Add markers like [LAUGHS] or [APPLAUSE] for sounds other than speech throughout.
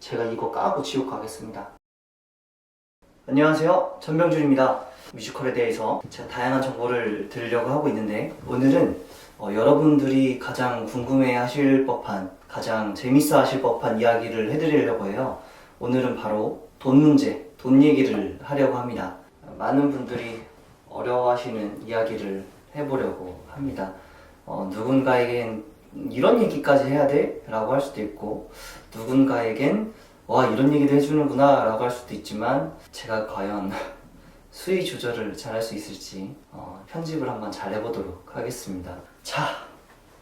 제가 이거 까고 지옥 가겠습니다. 안녕하세요. 전병준입니다. 뮤지컬에 대해서 제가 다양한 정보를 드리려고 하고 있는데 오늘은 어, 여러분들이 가장 궁금해 하실 법한 가장 재밌어 하실 법한 이야기를 해드리려고 해요. 오늘은 바로 돈 문제, 돈 얘기를 하려고 합니다. 많은 분들이 어려워하시는 이야기를 해보려고 합니다. 어, 누군가에겐 이런 얘기까지 해야 돼? 라고 할 수도 있고 누군가에겐 와 이런 얘기도 해주는구나 라고 할 수도 있지만 제가 과연 [LAUGHS] 수위 조절을 잘 할 수 있을지 어, 편집을 한번 잘 해보도록 하겠습니다 자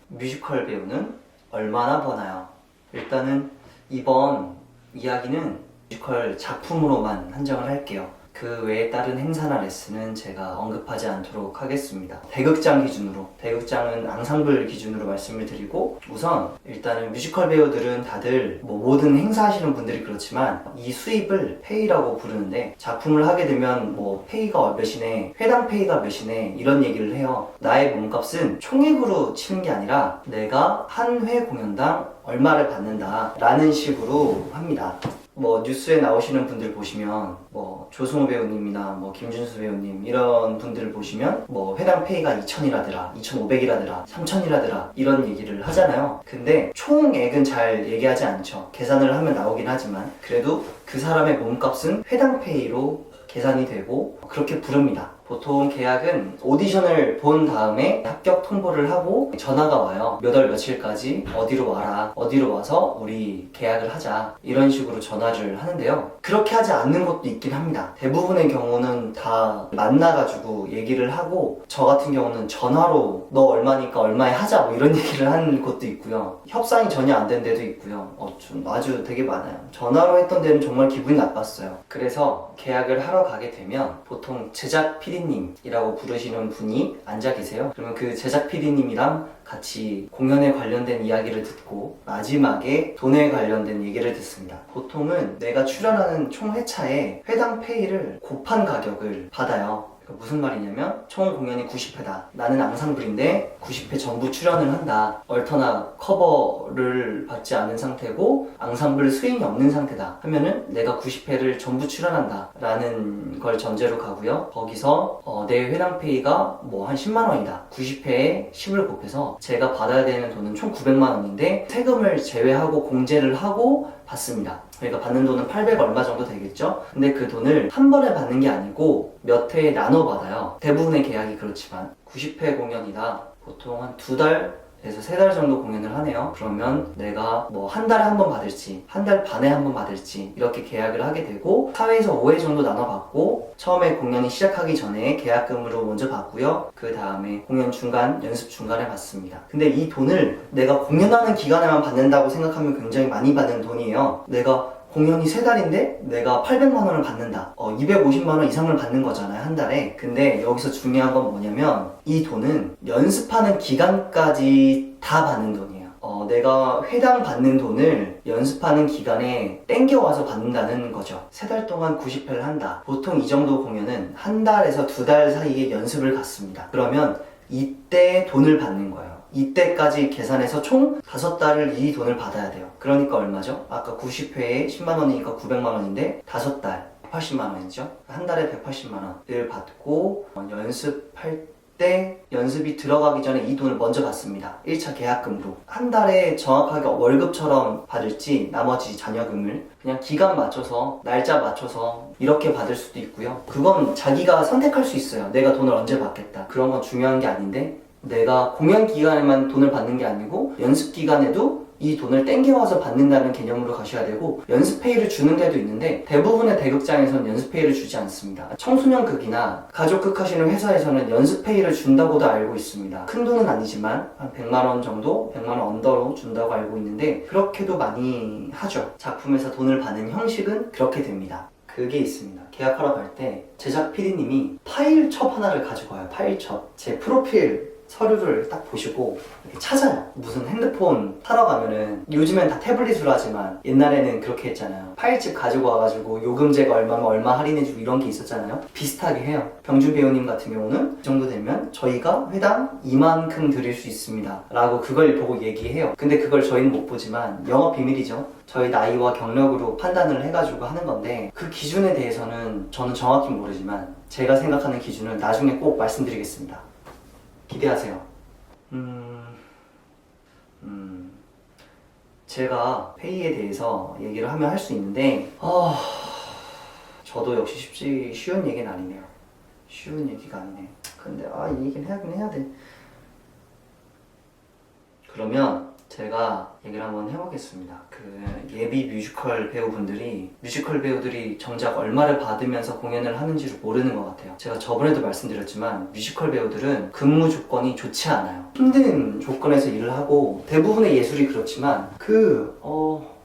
뮤지컬 배우는 얼마나 버나요? 일단은 이번 이야기는 뮤지컬 작품으로만 한정을 할게요 그 외에 다른 행사나 레슨은 제가 언급하지 않도록 하겠습니다. 대극장 기준으로, 대극장은 앙상블 기준으로 말씀을 드리고 우선 일단은 뮤지컬 배우들은 다들 뭐 모든 행사하시는 분들이 그렇지만 이 수입을 페이라고 부르는데 작품을 하게 되면 뭐 페이가 몇이네, 회당 페이가 몇이네 이런 얘기를 해요. 나의 몸값은 총액으로 치는 게 아니라 내가 한 회 공연당 얼마를 받는다 라는 식으로 합니다. 뭐 뉴스에 나오시는 분들 보시면 뭐 조승우 배우님이나 뭐 김준수 배우님 이런 분들을 보시면 뭐 회당 페이가 2천이라더라 2,500이라더라 3천이라더라 이런 얘기를 하잖아요. 근데 총액은 잘 얘기하지 않죠. 계산을 하면 나오긴 하지만 그래도 그 사람의 몸값은 회당 페이로 계산이 되고 그렇게 부릅니다 보통 계약은 오디션을 본 다음에 합격 통보를 하고 전화가 와요. 몇 월 며칠까지 어디로 와라. 어디로 와서 우리 계약을 하자. 이런 식으로 전화를 하는데요. 그렇게 하지 않는 것도 있긴 합니다. 대부분의 경우는 다 만나가지고 얘기를 하고 저 같은 경우는 전화로 너 얼마니까 얼마에 하자 뭐 이런 얘기를 하는 것도 있고요. 협상이 전혀 안 된 데도 있고요. 어, 좀 아주 되게 많아요. 전화로 했던 데는 정말 기분이 나빴어요. 그래서 계약을 하러 가게 되면 보통 제작 PD 님이라고 부르시는 분이 앉아 계세요. 그러면 그 제작 PD님이랑 같이 공연에 관련된 이야기를 듣고 마지막에 돈에 관련된 얘기를 듣습니다. 보통은 내가 출연하는 총 회차에 회당 페이를 곱한 가격을 받아요. 그러니까 무슨 말이냐면 총 공연이 90회다. 나는 앙상블인데 90회 전부 출연을 한다. 얼터나 커버를 받지 않은 상태고 앙상블 스윙이 없는 상태다. 하면은 내가 90회를 전부 출연한다. 라는 걸 전제로 가고요. 거기서 어, 내 회당 페이가 뭐 한 10만 원이다. 90회에 10을 곱해서 제가 받아야 되는 돈은 총 900만 원인데 세금을 제외하고 공제를 하고 받습니다. 그러니까 받는 돈은 800 얼마 정도 되겠죠? 근데 그 돈을 한 번에 받는 게 아니고 몇 회에 나눠 받아요. 대부분의 계약이 그렇지만 90회 공연이다. 보통 한 두 달 에서 세 달 정도 공연을 하네요. 그러면 내가 뭐 한 달에 한 번 받을지, 한 달 반에 한 번 받을지 이렇게 계약을 하게 되고 4회에서 5회 정도 나눠 받고 처음에 공연이 시작하기 전에 계약금으로 먼저 받고요. 그 다음에 공연 중간, 연습 중간에 받습니다. 근데 이 돈을 내가 공연하는 기간에만 받는다고 생각하면 굉장히 많이 받는 돈이에요. 내가 공연이 세 달인데 내가 800만 원을 받는다. 어, 250만 원 이상을 받는 거잖아요, 한 달에. 근데 여기서 중요한 건 뭐냐면 이 돈은 연습하는 기간까지 다 받는 돈이에요. 어, 내가 회당 받는 돈을 연습하는 기간에 땡겨와서 받는다는 거죠. 세 달 동안 90회를 한다. 보통 이 정도 공연은 한 달에서 두 달 사이에 연습을 갔습니다. 그러면 이때 돈을 받는 거예요. 이때까지 계산해서 총 다섯 달을 이 돈을 받아야 돼요. 그러니까 얼마죠? 아까 90회에 10만 원이니까 900만 원인데 다섯 달 180만 원이죠. 한 달에 180만 원을 받고 어, 연습할 때 연습이 들어가기 전에 이 돈을 먼저 받습니다. 1차 계약금으로. 한 달에 정확하게 월급처럼 받을지 나머지 잔여금을 그냥 기간 맞춰서 날짜 맞춰서 이렇게 받을 수도 있고요. 그건 자기가 선택할 수 있어요. 내가 돈을 언제 받겠다. 그런 건 중요한 게 아닌데 내가 공연 기간에만 돈을 받는 게 아니고 연습 기간에도 이 돈을 땡겨와서 받는다는 개념으로 가셔야 되고 연습페이를 주는 데도 있는데 대부분의 대극장에서는 연습페이를 주지 않습니다. 청소년극이나 가족극 하시는 회사에서는 연습페이를 준다고도 알고 있습니다. 큰 돈은 아니지만 한 100만 원 정도, 100만 원 언더로 준다고 알고 있는데 그렇게도 많이 하죠. 작품에서 돈을 받는 형식은 그렇게 됩니다. 그게 있습니다. 계약하러 갈 때 제작 PD님이 파일첩 하나를 가지고 와요. 파일첩. 제 프로필 서류를 딱 보시고 이렇게 찾아요. 무슨 핸드폰 사러 가면은 요즘엔 다 태블릿으로 하지만 옛날에는 그렇게 했잖아요. 파일집 가지고 와가지고 요금제가 얼마면 얼마 할인해주고 이런 게 있었잖아요. 비슷하게 해요. 병준 배우님 같은 경우는 이 정도 되면 저희가 회당 이만큼 드릴 수 있습니다. 라고 그걸 보고 얘기해요. 근데 그걸 저희는 못 보지만 영업 비밀이죠. 저희 나이와 경력으로 판단을 해가지고 하는 건데 그 기준에 대해서는 저는 정확히 모르지만 제가 생각하는 기준은 나중에 꼭 말씀드리겠습니다. 기대하세요. 음, 음, 제가 페이에 대해서 얘기를 하면 할 수 있는데, 아, 저도 역시 쉽지 쉬운 얘기는 아니네요. 쉬운 얘기가 아니네. 근데 아, 이 얘기는 해야긴 해야 돼. 그러면 제가 얘기를 한번 해보겠습니다. 그 예비 뮤지컬 배우분들이 뮤지컬 배우들이 정작 얼마를 받으면서 공연을 하는지를 모르는 것 같아요. 제가 저번에도 말씀드렸지만 뮤지컬 배우들은 근무 조건이 좋지 않아요. 힘든 조건에서 일을 하고 대부분의 예술이 그렇지만 그 어,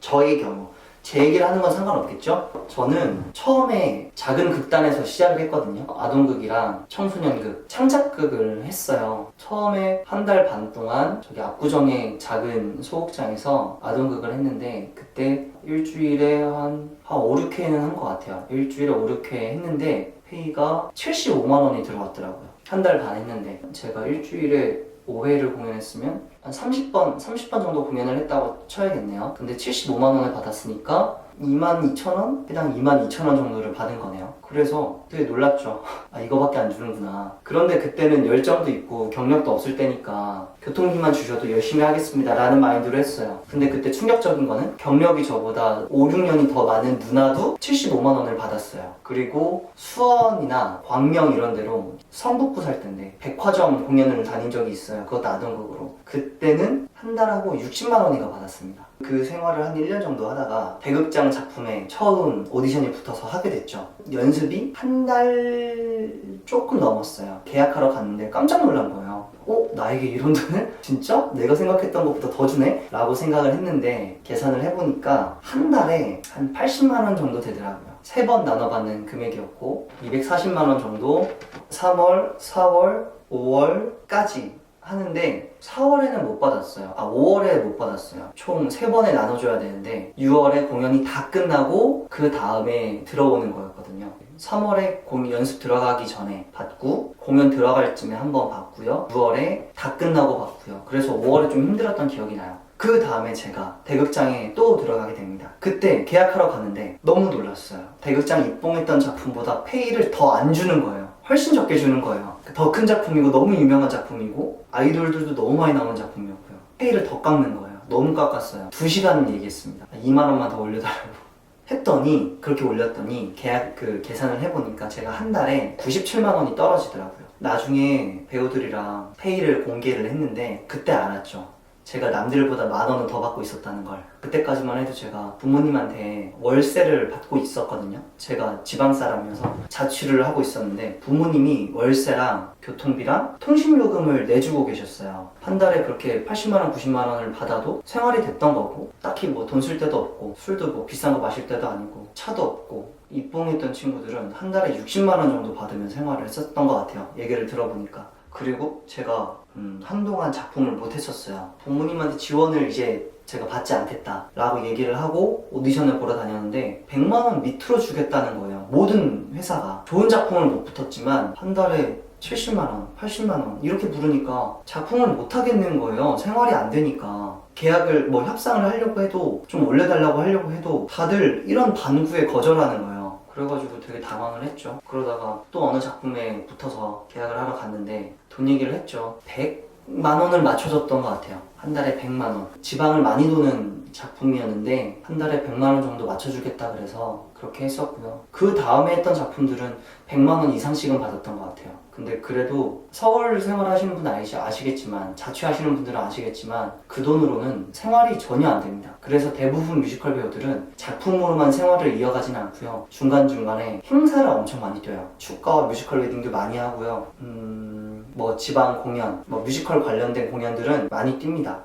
저의 경우 제 얘기를 하는 건 상관없겠죠? 저는 처음에 작은 극단에서 시작을 했거든요. 아동극이랑 청소년극, 창작극을 했어요. 처음에 한 달 반 동안 저기 압구정의 작은 소극장에서 아동극을 했는데 그때 일주일에 한, 한 5, 6회는 한 것 같아요. 일주일에 5, 6회 했는데 페이가 75만 원이 들어왔더라고요. 한 달 반 했는데 제가 일주일에 5회를 공연했으면 한 30번, 30번 정도 공연을 했다고 쳐야겠네요. 근데 75만 원을 받았으니까 2만 2천 원? 해당 2만 2천 원 정도를 받은 거네요. 그래서 되게 놀랐죠. [LAUGHS] 아, 이거밖에 안 주는구나. 그런데 그때는 열정도 있고 경력도 없을 때니까 교통비만 주셔도 열심히 하겠습니다. 라는 마인드로 했어요. 근데 그때 충격적인 거는 경력이 저보다 5, 6년이 더 많은 누나도 75만 원을 받았어요. 그리고 수원이나 광명 이런 데로 성북구 살 때인데 백화점 공연을 다닌 적이 있어요. 그것도 아동극으로. 그때는 한 달하고 60만 원인가 받았습니다. 그 생활을 한 1년 정도 하다가 대극장 작품에 처음 오디션이 붙어서 하게 됐죠. 연습이 한 달 조금 넘었어요. 계약하러 갔는데 깜짝 놀란 거예요. 어? 나에게 이런 [LAUGHS] 돈을? 진짜? 내가 생각했던 것보다 더 주네? 라고 생각을 했는데 계산을 해보니까 한 달에 한 80만 원 정도 되더라고요. 세 번 나눠받는 금액이었고 240만 원 정도 3월, 4월, 5월까지 하는데 4월에는 못 받았어요. 아 5월에 못 받았어요. 총 3번에 나눠줘야 되는데 6월에 공연이 다 끝나고 그 다음에 들어오는 거였거든요. 3월에 공연 연습 들어가기 전에 받고 공연 들어갈 쯤에 한 번 받고요. 6월에 다 끝나고 받고요. 그래서 5월에 좀 힘들었던 기억이 나요. 그 다음에 제가 대극장에 또 들어가게 됩니다. 그때 계약하러 갔는데 너무 놀랐어요. 대극장 입봉했던 작품보다 페이를 더 안 주는 거예요. 훨씬 적게 주는 거예요. 더 큰 작품이고 너무 유명한 작품이고 아이돌들도 너무 많이 나오는 작품이었고요. 페이를 더 깎는 거예요. 너무 깎았어요. 2시간 얘기했습니다. 2만 원만 더 올려달라고. 했더니 그렇게 올렸더니 계약 그 계산을 해보니까 제가 한 달에 97만 원이 떨어지더라고요. 나중에 배우들이랑 페이를 공개를 했는데 그때 알았죠. 제가 남들보다 만 원은 더 받고 있었다는 걸. 그때까지만 해도 제가 부모님한테 월세를 받고 있었거든요. 제가 지방 사람이어서 자취를 하고 있었는데 부모님이 월세랑 교통비랑 통신요금을 내주고 계셨어요. 한 달에 그렇게 80만 원, 90만 원을 받아도 생활이 됐던 거고 딱히 뭐 돈 쓸 데도 없고 술도 뭐 비싼 거 마실 때도 아니고 차도 없고 입봉했던 친구들은 한 달에 60만 원 정도 받으면 생활을 했었던 것 같아요. 얘기를 들어보니까. 그리고 제가 음, 한동안 작품을 못 했었어요. 부모님한테 지원을 이제 제가 받지 않겠다라고 얘기를 하고 오디션을 보러 다녔는데 100만 원 밑으로 주겠다는 거예요. 모든 회사가 좋은 작품을 못 붙었지만 한 달에 70만 원, 80만 원 이렇게 부르니까 작품을 못 하겠는 거예요. 생활이 안 되니까. 계약을 뭐 협상을 하려고 해도 좀 올려달라고 하려고 해도 다들 이런 반구에 거절하는 거예요. 그래가지고 되게 당황을 했죠. 그러다가 또 어느 작품에 붙어서 계약을 하러 갔는데 돈 얘기를 했죠. 100만 원을 맞춰줬던 것 같아요. 한 달에 100만 원. 지방을 많이 도는 작품이었는데 한 달에 100만 원 정도 맞춰주겠다 그래서 그렇게 했었고요. 그 다음에 했던 작품들은 100만 원 이상씩은 받았던 것 같아요. 근데 그래도 서울 생활하시는 분은 아시, 아시겠지만 자취하시는 분들은 아시겠지만 그 돈으로는 생활이 전혀 안 됩니다. 그래서 대부분 뮤지컬 배우들은 작품으로만 생활을 이어가지는 않고요. 중간중간에 행사를 엄청 많이 뛰어요. 축가와 뮤지컬 웨딩도 많이 하고요. 음, 뭐 지방 공연, 뭐 뮤지컬 관련된 공연들은 많이 뜁니다.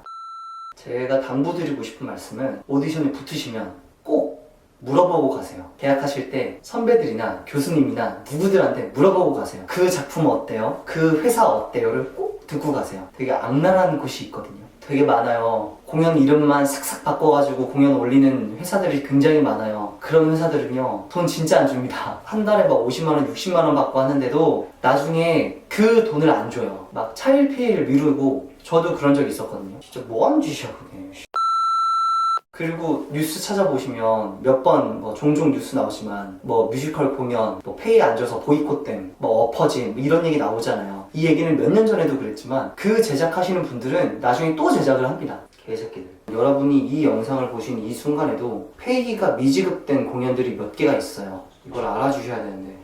제가 당부드리고 싶은 말씀은 오디션에 붙으시면 꼭 물어보고 가세요. 계약 하실 때 선배들이나 교수님이나 누구들한테 물어보고 가세요. 그 작품 어때요? 그 회사 어때요?를 꼭 듣고 가세요. 되게 악랄한 곳이 있거든요. 되게 많아요. 공연 이름만 싹싹 바꿔가지고 공연 올리는 회사들이 굉장히 많아요. 그런 회사들은요, 돈 진짜 안 줍니다. 한 달에 막 50만원, 60만원 받고 하는데도 나중에 그 돈을 안 줘요. 막 차일피일 미루고, 저도 그런 적이 있었거든요. 진짜 뭐 하는 짓이야, 그게. 그리고 뉴스 찾아보시면 몇 번 뭐 종종 뉴스 나오지만 뭐 뮤지컬 공연 뭐 페이에 앉아서 보이콧됨 뭐 엎어짐 뭐 이런 얘기 나오잖아요. 이 얘기는 몇 년 전에도 그랬지만 그 제작하시는 분들은 나중에 또 제작을 합니다 개새끼들. 여러분이 이 영상을 보신 이 순간에도 페이가 미지급된 공연들이 몇 개가 있어요. 이걸 알아주셔야 되는데.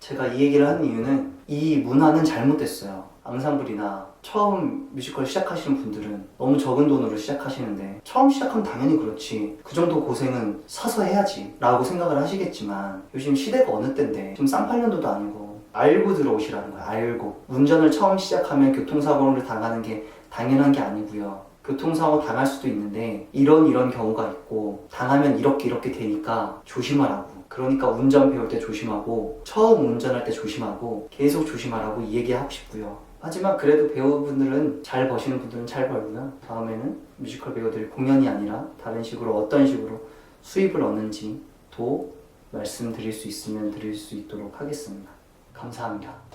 제가 이 얘기를 한 이유는 이 문화는 잘못됐어요. 앙상블이나 처음 뮤지컬 시작하시는 분들은 너무 적은 돈으로 시작하시는데 처음 시작하면 당연히 그렇지. 그 정도 고생은 사서 해야지 라고 생각을 하시겠지만 요즘 시대가 어느 때인데 지금 쌍팔년도도 아니고 알고 들어오시라는 거예요 알고. 운전을 처음 시작하면 교통사고를 당하는 게 당연한 게 아니고요. 교통사고 당할 수도 있는데 이런 이런 경우가 있고 당하면 이렇게 이렇게 되니까 조심하라고. 그러니까 운전 배울 때 조심하고 처음 운전할 때 조심하고 계속 조심하라고 이 얘기하고 싶고요 하지만 그래도 배우분들은 잘 버시는 분들은 잘 벌고요 다음에는 뮤지컬 배우들이 공연이 아니라 다른 식으로 어떤 식으로 수입을 얻는지도 말씀드릴 수 있으면 드릴 수 있도록 하겠습니다. 감사합니다